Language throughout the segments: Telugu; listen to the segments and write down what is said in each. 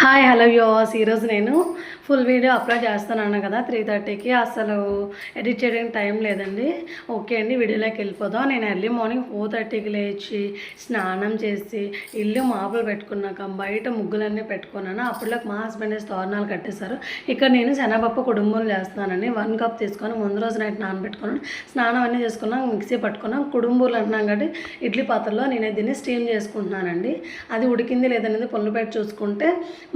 హాయ్ హలో యోస్ ఈరోజు నేను ఫుల్ వీడియో అప్లోడ్ చేస్తున్నాను కదా త్రీ థర్టీకి అసలు ఎడిట్ చేయడానికి టైం లేదండి. ఓకే అండి వీడియోలోకి వెళ్ళిపోదాం. నేను ఎర్లీ మార్నింగ్ ఫోర్ థర్టీకి లేచి స్నానం చేసి ఇల్లు మాపులు పెట్టుకున్నాక బయట ముగ్గులన్నీ పెట్టుకున్నాను. అప్పట్లోకి మా హస్బెండ్ వేసి తోరణాలు కట్టేశారు. ఇక్కడ నేను శనగపప్పు కుడుంబులు చేస్తున్నానండి. వన్ కప్ తీసుకొని ముందు రోజు నైట్ నానబెట్టుకున్నాను. స్నానం అన్నీ చేసుకున్నాం మిక్సీ పట్టుకున్నాం. కుటుంబంలో అంటున్నాం కాబట్టి ఇడ్లీ పాత్రలో నేను దీన్ని స్టీమ్ చేసుకుంటున్నానండి. అది ఉడికింది లేదనేది పుల్ల పెట్టి చూసుకుంటే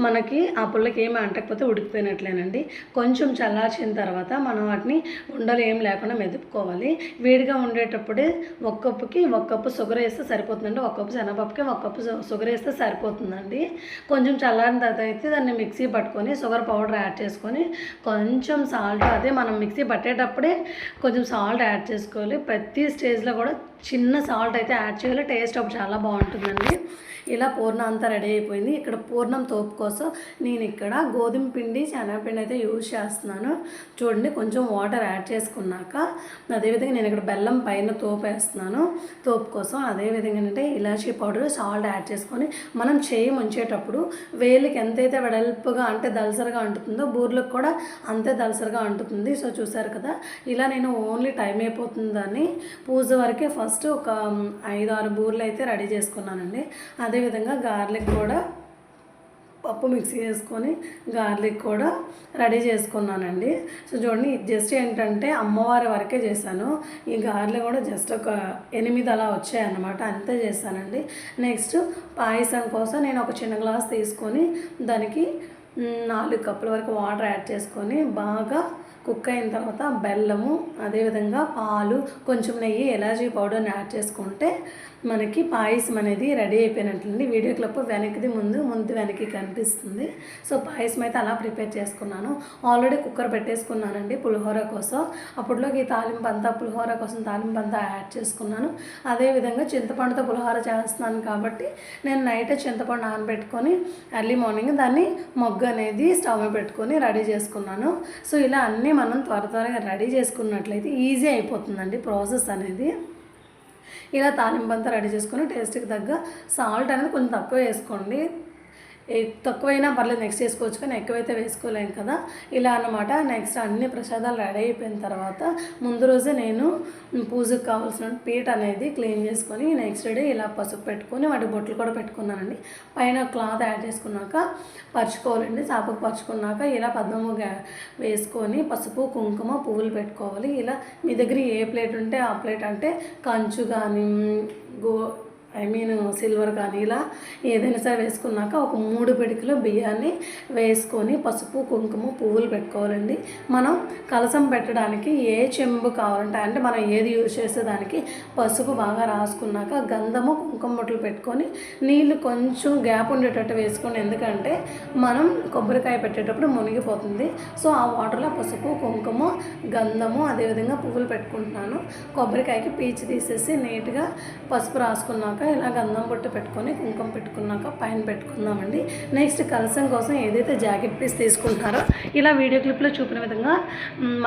మనకి ఆ పుల్లకి ఏమి అంటకపోతే ఉడికిపోయినట్లేనండి. కొంచెం చల్లార్చిన తర్వాత మనం వాటిని ఉండలు ఏం లేకుండా మెదుపుకోవాలి. వేడిగా ఉండేటప్పుడే ఒక కప్పుకి ఒక కప్పు షుగర్ వేస్తే సరిపోతుందండి. ఒక కప్పు శనగపప్పుకి ఒక కప్పు షుగర్ వేస్తే సరిపోతుందండి. కొంచెం చల్లారిన తర్వాత అయితే దాన్ని మిక్సీ పట్టుకొని షుగర్ పౌడర్ యాడ్ చేసుకొని కొంచెం సాల్ట్ అదే మనం మిక్సీ పట్టేటప్పుడే కొంచెం సాల్ట్ యాడ్ చేసుకోవాలి. ప్రతి స్టేజ్లో కూడా చిన్న సాల్ట్ అయితే యాడ్ చేయాలి. టేస్ట్ అప్పుడు చాలా బాగుంటుందండి. ఇలా పూర్ణం అంతా రెడీ అయిపోయింది. ఇక్కడ పూర్ణం తోపు కోసం నేను ఇక్కడ గోధుమ పిండి శనగపిండి అయితే యూజ్ చేస్తున్నాను. చూడండి కొంచెం వాటర్ యాడ్ చేసుకున్నాక అదేవిధంగా నేను ఇక్కడ బెల్లం పైన తోపు వేస్తున్నాను తోపు కోసం అదేవిధంగా అంటే ఇలాచీ పౌడర్ సాల్ట్ యాడ్ చేసుకొని మనం చేయి ముంచేటప్పుడు వేలికి ఎంతైతే వెడల్పుగా అంటే దలసరిగా అంటుతుందో బూర్లకు కూడా అంతే దలసరిగా అంటుతుంది. సో చూసారు కదా ఇలా నేను ఓన్లీ టైం అయిపోతుందని పూజ వరకే ఫస్ట్ ఫస్ట్ ఒక ఐదు ఆరు బూర్లు అయితే రెడీ చేసుకున్నానండి. అదేవిధంగా గార్లిక్ కూడా పప్పు మిక్సీ చేసుకొని గార్లిక్ కూడా రెడీ చేసుకున్నానండి. సో చూడండి జస్ట్ ఏంటంటే అమ్మవారి వరకే చేశాను. ఈ గార్లిక్ కూడా జస్ట్ ఒక ఎనిమిది అలా వచ్చాయన్నమాట అంతే చేశానండి. నెక్స్ట్ పాయసం కోసం నేను ఒక చిన్న గ్లాస్ తీసుకొని దానికి నాలుగు కప్పుల వరకు వాటర్ యాడ్ చేసుకొని బాగా కుక్ అయిన తర్వాత బెల్లము అదేవిధంగా పాలు కొంచెం నెయ్యి ఎలాచీ పౌడర్ని యాడ్ చేసుకుంటే మనకి పాయసం అనేది రెడీ అయిపోయినట్లుంది. వీడియో క్లిప్ వెనక్కి ముందు ముందు వెనక్కి కనిపిస్తుంది. సో పాయసం అయితే అలా ప్రిపేర్ చేసుకున్నాను. ఆల్రెడీ కుక్కర్ పెట్టేసుకున్నానండి పులిహోర కోసం. అప్పట్లోకి ఈ తాలింపు అంతా పులిహోర కోసం తాలింపు అంతా యాడ్ చేసుకున్నాను. అదేవిధంగా చింతపండుతో పులిహోర చేస్తున్నాను కాబట్టి నేను నైట్ చింతపండు నానబెట్టుకొని ఎర్లీ మార్నింగ్ దాన్ని మొగ్గు అనేది స్టవ్ పెట్టుకొని రెడీ చేసుకున్నాను. సో ఇలా అన్నీ మనం త్వర త్వరగా రెడీ చేసుకున్నట్లయితే ఈజీ అయిపోతుందండి ప్రాసెస్ అనేది. ఇలా తాలింపు అంతా రెడీ చేసుకొని టేస్ట్కి తగ్గ సాల్ట్ అనేది కొంచెం తక్కువ వేసుకోండి. తక్కువైనా పర్లేదు నెక్స్ట్ వేసుకోవచ్చు కానీ ఎక్కువైతే వేసుకోలేం కదా. ఇలా అన్నమాట. నెక్స్ట్ అన్ని ప్రసాదాలు రెడీ అయిపోయిన తర్వాత ముందు రోజే నేను పూజకు కావాల్సిన పీట అనేది క్లీన్ చేసుకొని నెక్స్ట్ డే ఇలా పసుపు పెట్టుకొని వాటి బొట్లు కూడా పెట్టుకున్నానండి. పైన క్లాత్ యాడ్ చేసుకున్నాక పరుచుకోవాలండి. చాపకు పరుచుకున్నాక ఇలా పద్మముగా వేసుకొని పసుపు కుంకుమ పువ్వులు పెట్టుకోవాలి. ఇలా మీ దగ్గర ఏ ప్లేట్ ఉంటే ఆ ప్లేట్ అంటే కంచు కానీ గో ఐ మీన్ సిల్వర్ కానీ ఇలా ఏదైనా సరే వేసుకున్నాక ఒక మూడు పిడికలు బియ్యాన్ని వేసుకొని పసుపు కుంకుమ పువ్వులు పెట్టుకోవాలండి. మనం కలసం పెట్టడానికి ఏ చెంబు కావాలంటే అంటే మనం ఏది యూజ్ చేసేదానికి పసుపు బాగా రాసుకున్నాక గంధము కుంకుమ బొట్లు పెట్టుకొని నీళ్ళు కొంచెం గ్యాప్ ఉండేటట్టు వేసుకోండి. ఎందుకంటే మనం కొబ్బరికాయ పెట్టేటప్పుడు మునిగిపోతుంది. సో ఆ వాటర్లో పసుపు కుంకుమ గంధము అదేవిధంగా పువ్వులు పెట్టుకుంటున్నాను. కొబ్బరికాయకి పీచు తీసేసి నీట్గా పసుపు రాసుకున్నాక ఇలా గంధం బొట్టు పెట్టుకొని కుంకుమ పెట్టుకున్నాక పైన పెట్టుకుందామండి. నెక్స్ట్ కలసం కోసం ఏదైతే జాకెట్ పీస్ తీసుకుంటారో ఇలా వీడియో క్లిప్లో చూపిన విధంగా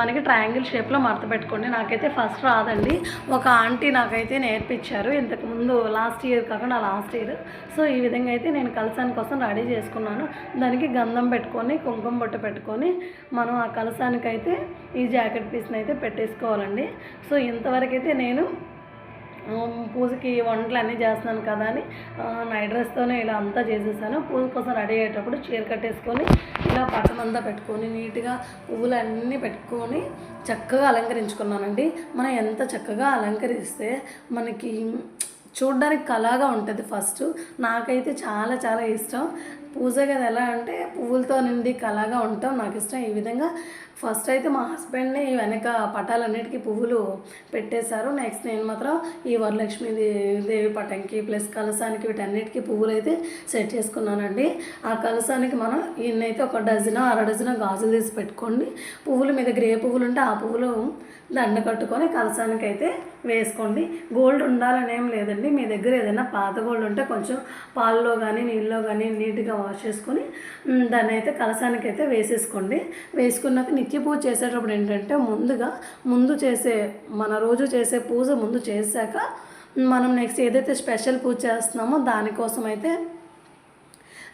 మనకి ట్రయాంగిల్ షేప్లో మడత పెట్టుకోండి. నాకైతే ఫస్ట్ రాదండి. ఒక ఆంటీ నాకైతే నేర్పించారు. ఇంతకుముందు లాస్ట్ ఇయర్ కాకుండా లాస్ట్ ఇయర్. సో ఈ విధంగా అయితే నేను కలసాని కోసం రెడీ చేసుకున్నాను. దానికి గంధం పెట్టుకొని కుంకుమ బొట్టు పెట్టుకొని మనం ఆ కలసానికైతే ఈ జాకెట్ పీస్ని అయితే పెట్టేసుకోవాలండి. సో ఇంతవరకు అయితే నేను పూజకి వంటలు అన్నీ చేస్తున్నాను కదా అని నైట్ డ్రెస్తోనే ఇలా అంతా చేసేసాను. పూజ కోసం రెడీ అయ్యేటప్పుడు చీర కట్టేసుకొని ఇలా పట్టమంతా పెట్టుకొని నీట్గా పువ్వులు అన్నీ పెట్టుకొని చక్కగా అలంకరించుకున్నానండి. మనం ఎంత చక్కగా అలంకరిస్తే మనకి చూడడానికి కళగా ఉంటుంది ఫస్ట్. నాకైతే చాలా చాలా ఇష్టం. పూజ గది ఎలా అంటే పువ్వులతో నిండి కళగా ఉంటాం నాకు ఇష్టం. ఈ విధంగా ఫస్ట్ అయితే మా హస్బెండ్ని వెనక పటాలన్నిటికీ పువ్వులు పెట్టేశారు. నెక్స్ట్ నేను మాత్రం ఈ వరలక్ష్మి దేవి పటంకి ప్లస్ కలసానికి వీటన్నిటికీ పువ్వులు అయితే సెట్ చేసుకున్నానండి. ఆ కలసానికి మనం ఈయనైతే ఒక డజన్ అర డజన్ గాజులు తీసి పెట్టుకోండి. పువ్వులు మీ దగ్గర ఏ పువ్వులు ఉంటే ఆ పువ్వులు దండ కట్టుకొని కలసానికి అయితే వేసుకోండి. గోల్డ్ ఉండాలని ఏం లేదండి. మీ దగ్గర ఏదైనా పాత గోల్డ్ ఉంటే కొంచెం పాలలో కానీ నీళ్ళలో కానీ నీట్గా వాష్ చేసుకొని దాన్ని అయితే కలసానికి అయితే వేసేసుకోండి. వేసుకున్నాక నిత్య పూజ చేసేటప్పుడు ఏంటంటే ముందుగా ముందు చేసే మన రోజు చేసే పూజ ముందు చేశాక మనం నెక్స్ట్ ఏదైతే స్పెషల్ పూజ చేస్తున్నామో దానికోసం అయితే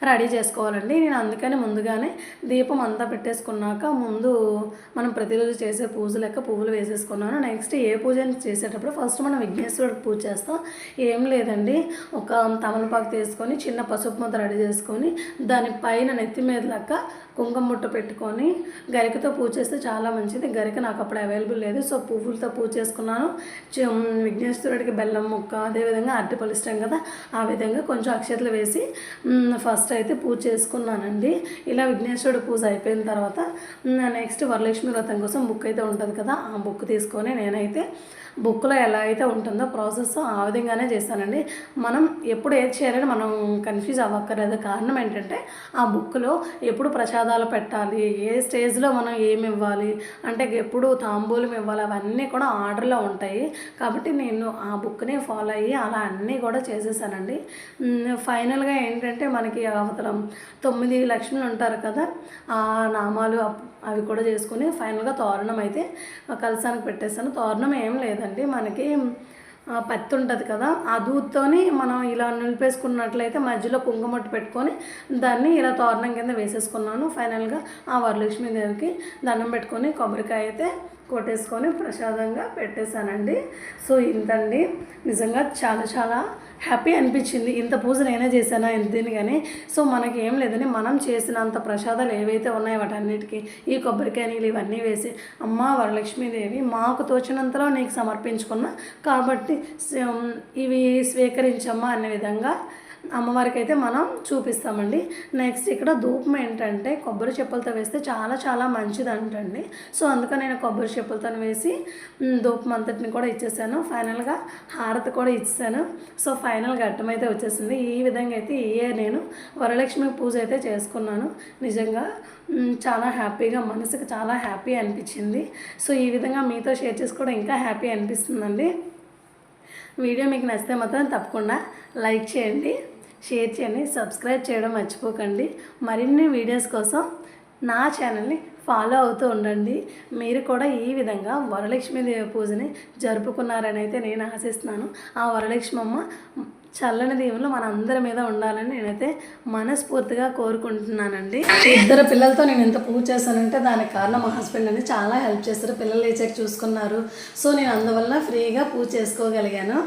రెడీ చేసుకోవాలండి. నేను అందుకని ముందుగానే దీపం అంతా పెట్టేసుకున్నాక ముందు మనం ప్రతిరోజు చేసే పూజ లెక్క పువ్వులు వేసేసుకున్నాను. నెక్స్ట్ ఏ పూజ చేసేటప్పుడు ఫస్ట్ మనం విఘ్నేశ్వరుడికి పూజ చేస్తాం. ఏం లేదండి. ఒక తమలపాకు తీసుకొని చిన్న పసుపు ముద్ద రెడీ చేసుకొని దానిపైన నెత్తి మీద లెక్క కుంకుమ ముట్ట పెట్టుకొని గరికతో పూజ చేస్తే చాలా మంచిది. గరిక నాకు అప్పుడు అవైలబుల్ లేదు. సో పువ్వులతో పూజ చేసుకున్నాను. విఘ్నేశ్వరుడికి బెల్లం ముక్క అదేవిధంగా అరటిపళ్ళు ఇష్టం కదా ఆ విధంగా కొంచెం అక్షతలు వేసి ఫస్ట్ ఫస్ట్ అయితే పూజ చేసుకున్నానండి. ఇలా విఘ్నేశ్వరుడు పూజ అయిపోయిన తర్వాత నెక్స్ట్ వరలక్ష్మి వ్రతం కోసం బుక్ అయితే ఉంటుంది కదా ఆ బుక్ తీసుకొని నేనైతే బుక్లో ఎలా అయితే ఉంటుందో ప్రాసెస్ ఆ విధంగానే చేస్తానండి. మనం ఎప్పుడు ఏది చేయాలని మనం కన్ఫ్యూజ్ అవ్వక్కర్లేదు. కారణం ఏంటంటే ఆ బుక్లో ఎప్పుడు ప్రసాదాలు పెట్టాలి ఏ స్టేజ్లో మనం ఏమి ఇవ్వాలి అంటే ఎప్పుడు తాంబూలం ఇవ్వాలి అవన్నీ కూడా ఆర్డర్లో ఉంటాయి. కాబట్టి నేను ఆ బుక్ని ఫాలో అయ్యి అలా అన్నీ కూడా చేసేసానండి. ఫైనల్గా ఏంటంటే మనకి అవతలం తొమ్మిది లక్ష్ములు ఉంటారు కదా ఆ నామాలు అవి కూడా చేసుకుని ఫైనల్గా తోరణం అయితే కలసానికి పెట్టేసాను తోరణం ఏం లేదండి మనకి పత్తి ఉంటుంది కదా ఆ దూద్తోని మనం ఇలా నిలిపేసుకున్నట్లయితే మధ్యలో కుంకుమట్టు పెట్టుకొని దాన్ని ఇలా తోరణం కింద వేసేసుకున్నాను. ఫైనల్గా ఆ వరలక్ష్మీదేవికి దండం పెట్టుకొని కొబ్బరికాయ అయితే కొట్టేసుకొని ప్రసాదంగా పెట్టేశానండి. సో ఇంతండి. నిజంగా చాలా చాలా హ్యాపీ అనిపించింది. ఇంత పూజ నేనే చేశానా ఇంతని కానీ? సో మనకి ఏం లేదని మనం చేసినంత ప్రసాదాలు ఏవైతే ఉన్నాయో వాటన్నిటికీ ఈ కొబ్బరికాయలు ఇవన్నీ వేసి అమ్మ వరలక్ష్మీదేవి మాకు తోచినంతలో నీకు సమర్పించుకున్నా. కాబట్టి ఇవి స్వీకరించమ్మా అనే విధంగా అమ్మవారికి అయితే మనం చూపిస్తామండి. నెక్స్ట్ ఇక్కడ ధూపం ఏంటంటే కొబ్బరి చెప్పులతో వేస్తే చాలా చాలా మంచిది అంటండి సో అందుకని నేను కొబ్బరి చెప్పులతో వేసి ధూపం అంతటిని కూడా ఇచ్చేసాను. ఫైనల్గా హారతి కూడా ఇచ్చేసాను. సో ఫైనల్ ఘట్టం అయితే వచ్చేసింది. ఈ విధంగా అయితే ఇయే నేను వరలక్ష్మి పూజ అయితే చేసుకున్నాను. నిజంగా చాలా హ్యాపీగా మనసుకు చాలా హ్యాపీ అనిపించింది. సో ఈ విధంగా మీతో షేర్ చేసుకోవడం ఇంకా హ్యాపీ అనిపిస్తుందండి. వీడియో మీకు నచ్చితే మాత్రం తప్పకుండా లైక్ చేయండి. షేర్ చేయండి సబ్స్క్రైబ్ చేయడం మర్చిపోకండి. మరిన్ని వీడియోస్ కోసం నా ఛానల్ని ఫాలో అవుతూ ఉండండి. మీరు కూడా ఈ విధంగా వరలక్ష్మీదేవి పూజని జరుపుకున్నారని అయితే నేను ఆశిస్తున్నాను. ఆ వరలక్ష్మి అమ్మ చల్లని దీవులు మన అందరి మీద ఉండాలని నేనైతే మనస్ఫూర్తిగా కోరుకుంటున్నానండి. ఇద్దరు పిల్లలతో నేను ఎంత పూజ చేశానంటే దానికి కారణం మా హస్బెండ్ అని చాలా హెల్ప్ చేస్తారు పిల్లలు లేచాక చూసుకున్నారు. సో నేను అందువల్ల ఫ్రీగా పూజ చేసుకోగలిగాను.